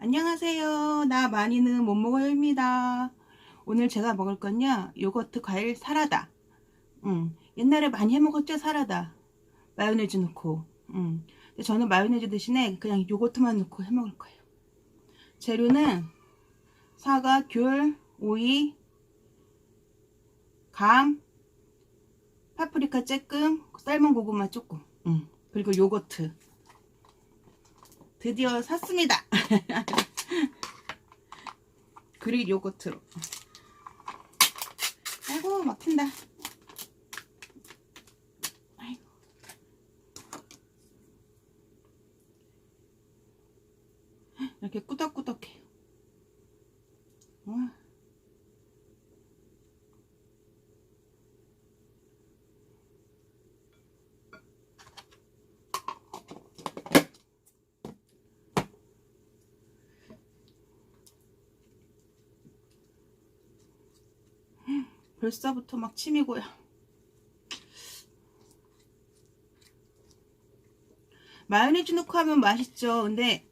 안녕하세요. 나 많이는 못 먹어요입니다. 오늘 제가 먹을 건요. 요거트 과일 사라다. 음, 옛날에 많이 해 먹었죠, 사라다. 마요네즈 넣고. 음. 근데 저는 마요네즈 대신에 그냥 요거트만 넣고 해 먹을 거예요. 재료는 사과, 귤, 오이, 감, 파프리카 쬐끔, 삶은 고구마 조금. 음. 그리고 요거트. 드디어 샀습니다. 그릭 요거트로. 아이고 막힌다. 아이고. 이렇게 꾸덕꾸덕해요. 와. 벌써부터 막 침이 고여. 마요네즈 넣고 하면 맛있죠. 근데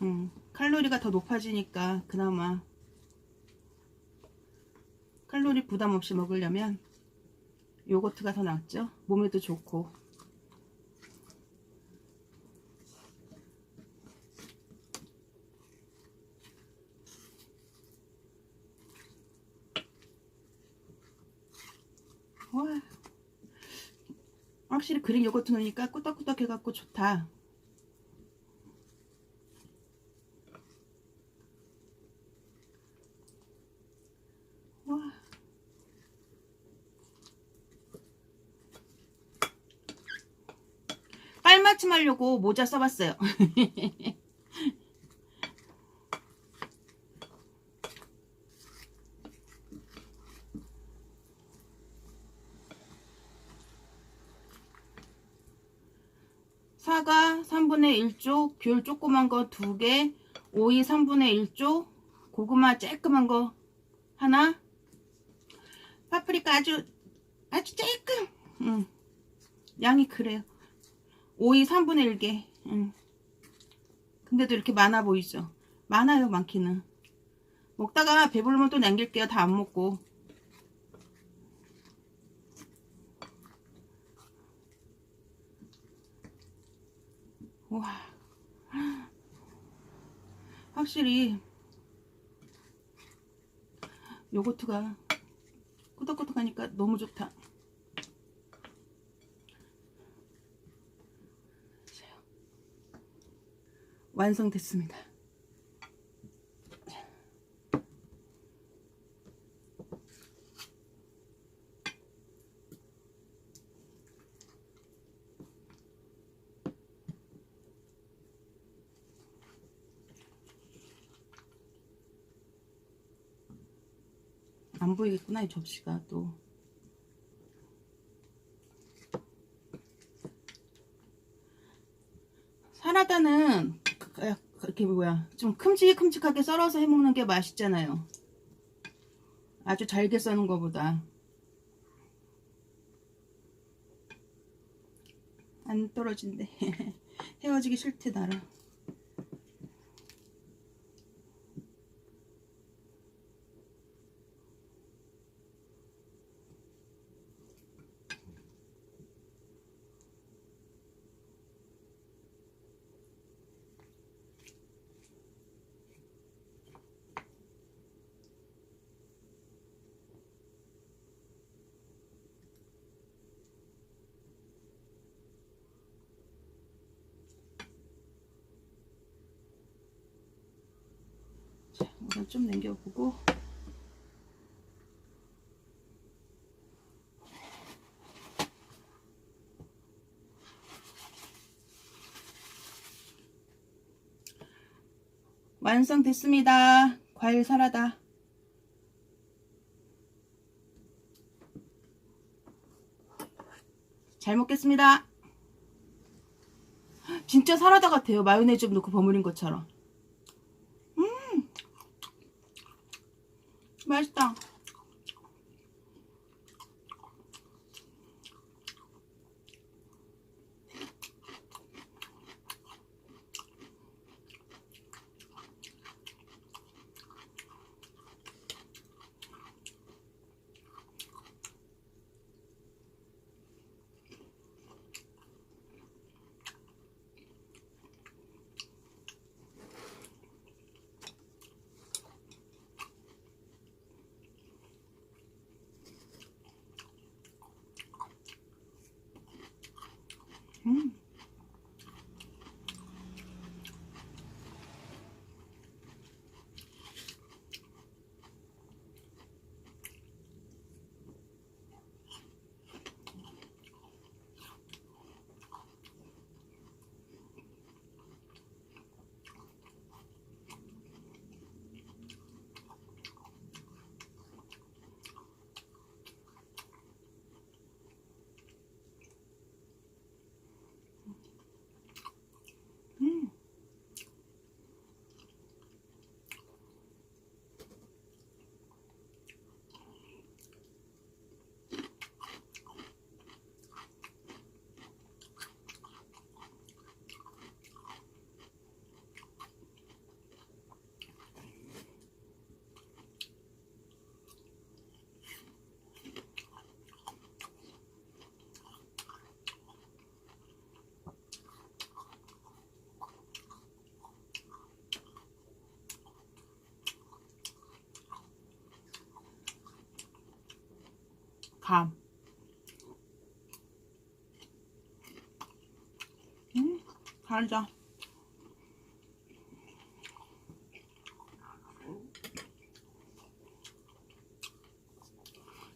음, 칼로리가 더 높아지니까 그나마 칼로리 부담 없이 먹으려면 요거트가 더 낫죠. 몸에도 좋고. 와. 확실히 그릭 요거트 넣으니까 꾸덕꾸덕 해갖고 좋다. 와. 깔맞춤 하려고 모자 써봤어요. 사과 3분의 1쪽, 귤 조그만 거 2개, 오이 3분의 1쪽, 고구마 쬐끄만 거 하나, 파프리카 아주 아주 쬐끔, 음, 양이 그래요. 오이 3분의 1개, 음. 근데도 이렇게 많아 보이죠? 많아요, 많기는. 먹다가 배부르면 또 남길게요. 다 안 먹고. 와 확실히 요거트가 꾸덕꾸덕하니까 너무 좋다. 완성됐습니다 안 보이겠구나 이 접시가 또. 사라다는 그- 이렇게 뭐야. 좀 큼직큼직하게 썰어서 해먹는 게 맛있잖아요. 아주 잘게 써는 것보다. 안 떨어진대. 헤어지기 싫대 나랑 자, 우선 좀 남겨보고 완성됐습니다. 과일 사라다. 잘 먹겠습니다. 진짜 사라다 같아요. 마요네즈 좀 넣고 버무린 것처럼. 맛있다. 음. 감. 음, 달다.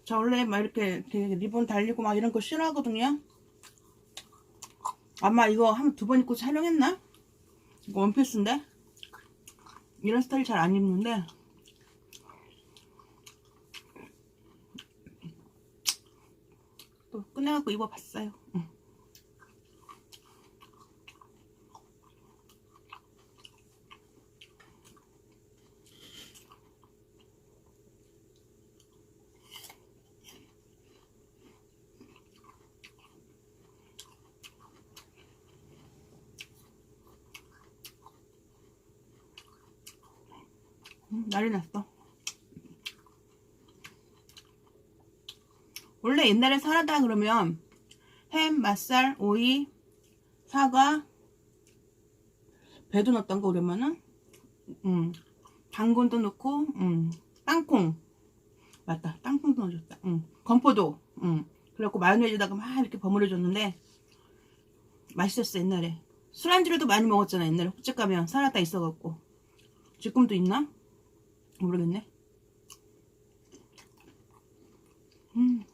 저 원래 막 이렇게, 이렇게 리본 달리고 막 이런 거 싫어하거든요. 아마 이거 한 두 번 입고 촬영했나? 이거 원피스인데? 이런 스타일 잘 안 입는데 또 꺼내갖고 입어봤어요. 난리 났어. 옛날에 사라다 그러면 햄, 맛살, 오이, 사과, 배도 넣었던 거 그러면은 음, 당근도 넣고 음, 땅콩. 맞다. 땅콩도 넣어줬다. 음, 건포도. 음, 그래갖고 마요네즈다가 막 이렇게 버무려 줬는데 맛있었어 옛날에. 술안주로도 많이 먹었잖아 옛날에. 횟집 가면 사라다 있어갖고. 지금도 있나? 모르겠네. 음.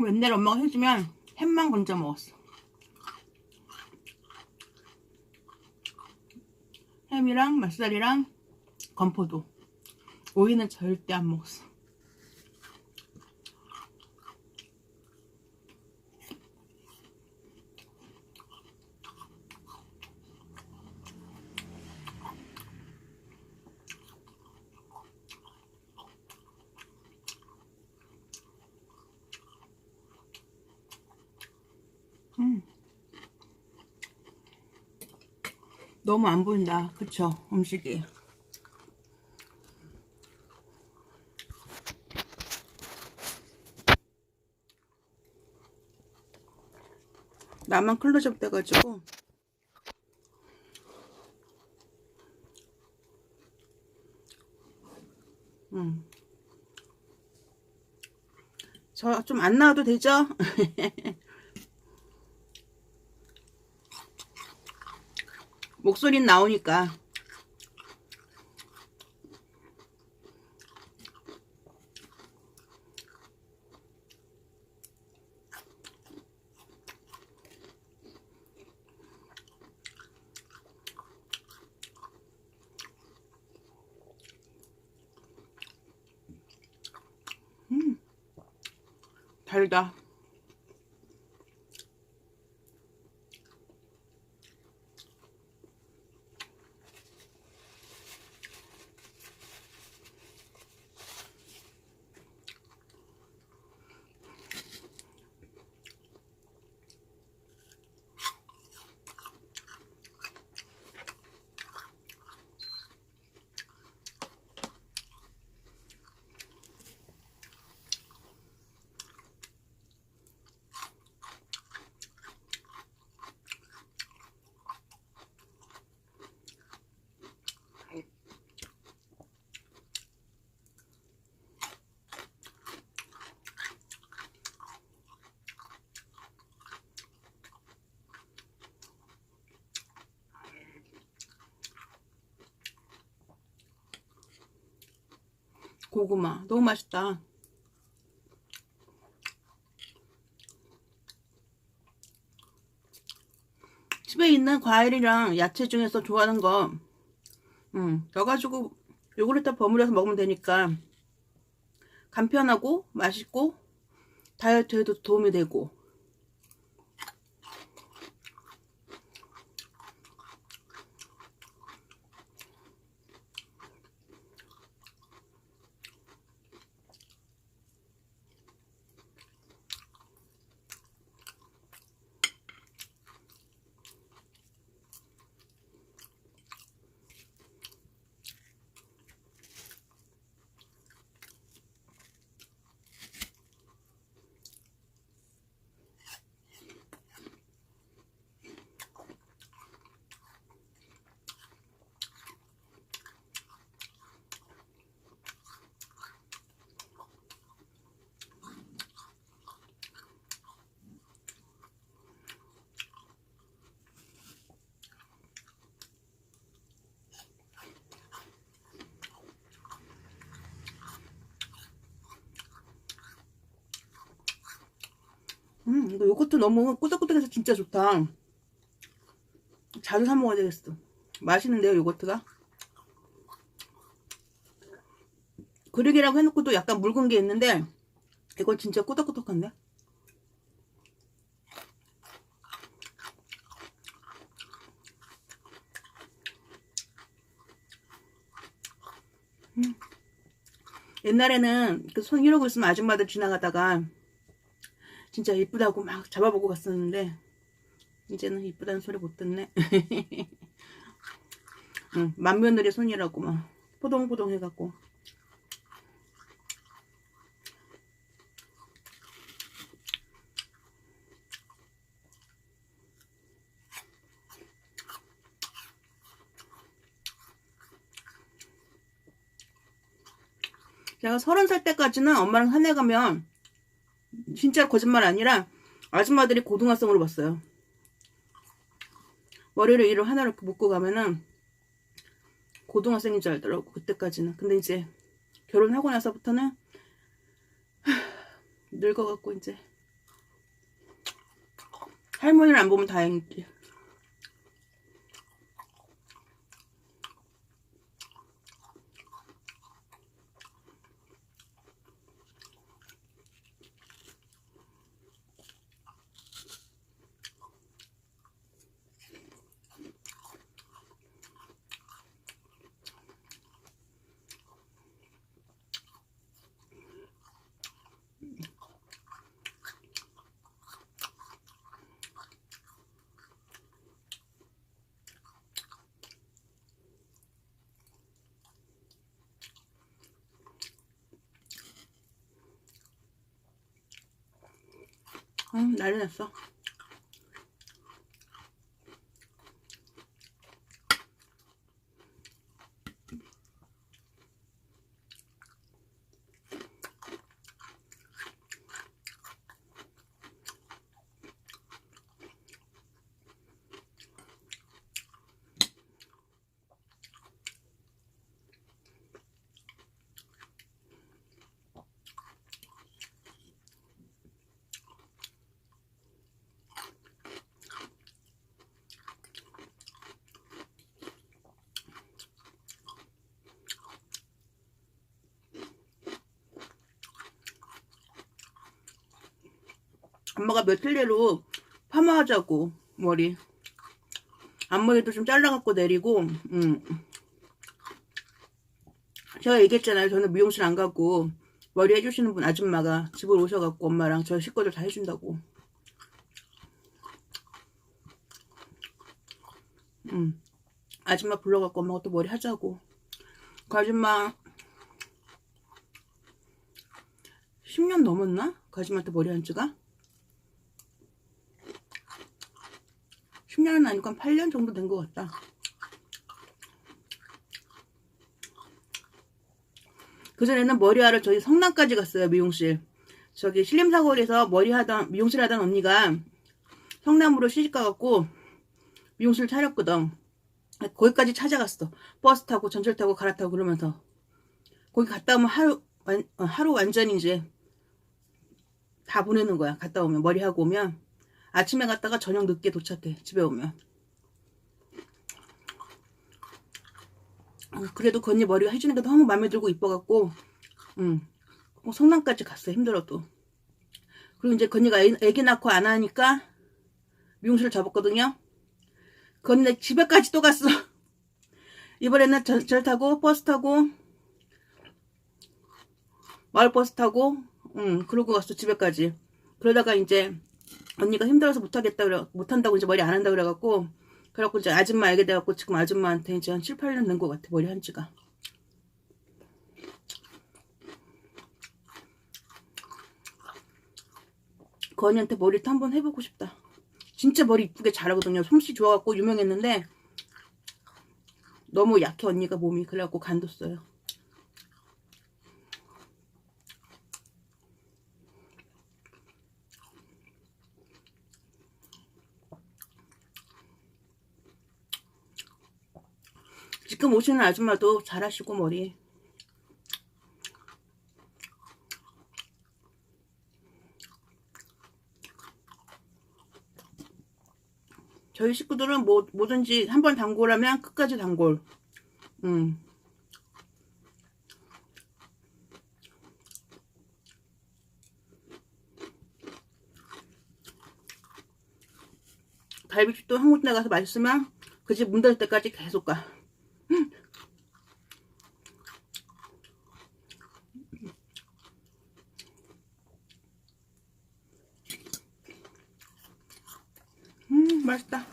옛날 엄마가 해주면 햄만 건져 먹었어. 햄이랑 맛살이랑 건포도. 오이는 절대 안 먹었어. 음. 너무 안 보인다. 그쵸? 음식이. 나만 클로즈업 돼가지고 음. 저 좀 안 나와도 되죠? 목소리는 나오니까. 음 달다 고구마. 너무 맛있다. 집에 있는 과일이랑 야채 중에서 좋아하는 거, 음, 넣어가지고 요구르트 버무려서 먹으면 되니까 간편하고 맛있고 다이어트에도 도움이 되고 음, 이거 요거트 너무 꾸덕꾸덕해서 진짜 좋다. 자주 사 먹어야 되겠어. 맛있는데요, 요거트가? 그릇이라고 해놓고도 약간 묽은 게 있는데, 이건 진짜 꾸덕꾸덕한데? 음. 옛날에는 그 손 이러고 있으면 아줌마들 지나가다가 진짜 이쁘다고 막 잡아보고 갔었는데 이제는 이쁘다는 소리 못 듣네. 응, 만며느리 손이라고 막 포동포동 해갖고 제가 서른 살 때까지는 엄마랑 산에 가면 진짜 거짓말 아니라 아줌마들이 고등학생으로 봤어요. 머리를 이를 하나로 묶고 가면은 고등학생인 줄 알더라고 그때까지는. 근데 이제 결혼하고 나서부터는 하, 늙어갖고 이제 할머니를 안 보면 다행이지. 음, 난리 났어. 엄마가 며칠 내로 파마하자고 머리 앞머리도 좀 잘라갖고 내리고 음. 제가 얘기했잖아요 저는 미용실 안 가고 머리 해주시는 분 아줌마가 집으로 오셔갖고 엄마랑 저 식구들 다 해준다고 음. 아줌마 불러갖고 엄마가 또 머리 하자고 그 아줌마 10년 넘었나? 그 아줌마한테 머리 한 지가? 10년은 아니고 한 8년 정도 된 것 같다. 그전에는 머리하러 저희 성남까지 갔어요, 미용실. 저기 신림사거리에서 머리 하던, 미용실 하던 언니가 성남으로 시집가갖고 미용실 차렸거든. 거기까지 찾아갔어. 버스 타고 전철 타고 갈아타고 그러면서. 거기 갔다 오면 하루 완, 어, 하루 완전히 이제 다 보내는 거야. 갔다 오면 머리 하고 오면 아침에 갔다가 저녁 늦게 도착해. 집에 오면. 어, 그래도 그 언니 머리가 해주는 게 너무 마음에 들고 이뻐갖고 음, 어, 성남까지 갔어 힘들어도 그리고 이제 그 언니가 애, 애기 낳고 안 하니까 미용실을 접었거든요 그 언니 집에까지 또 갔어 이번에는 절, 절 타고 버스 타고 마을버스 타고 응 그러고 갔어 집에까지 그러다가 이제 언니가 힘들어서 못하겠다 그래 못한다고 이제 머리 안 한다 그래갖고 그래갖고 이제 아줌마 알게 돼갖고 지금 아줌마한테 이제 한 7, 8년 된 것 같아 머리 한 지가. 그 언니한테 머리도 한번 해보고 싶다. 진짜 머리 이쁘게 잘하거든요. 솜씨 좋아갖고 유명했는데 너무 약해 언니가 몸이. 그래갖고 간뒀어요 지금 오시는 아줌마도 잘하시고 머리 저희 식구들은 뭐 뭐든지 한 번 단골하면 끝까지 단골 음. 갈비집도 한 군데 가서 맛있으면 그 집 문 닫을 때까지 계속 가. 음, 맛있다.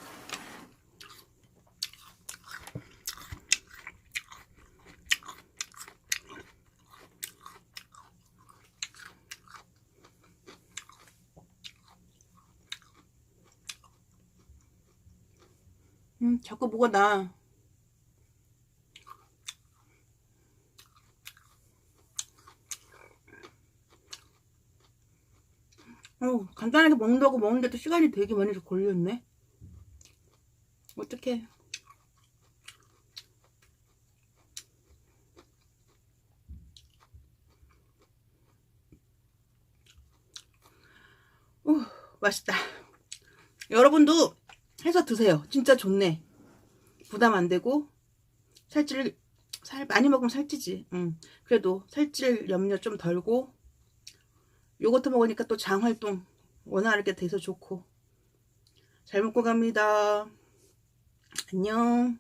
음, 자꾸 뭐가 나. 어, 간단하게 먹는다고 먹는데도 시간이 되게 많이 걸렸네. 어떡해. 오, 맛있다. 여러분도 해서 드세요. 진짜 좋네. 부담 안 되고 살찔 살 많이 먹으면 살찌지. 응. 그래도 살찔 염려 좀 덜고 요거트 먹으니까 또 장 활동 원활하게 돼서 좋고 잘 먹고 갑니다. 안녕.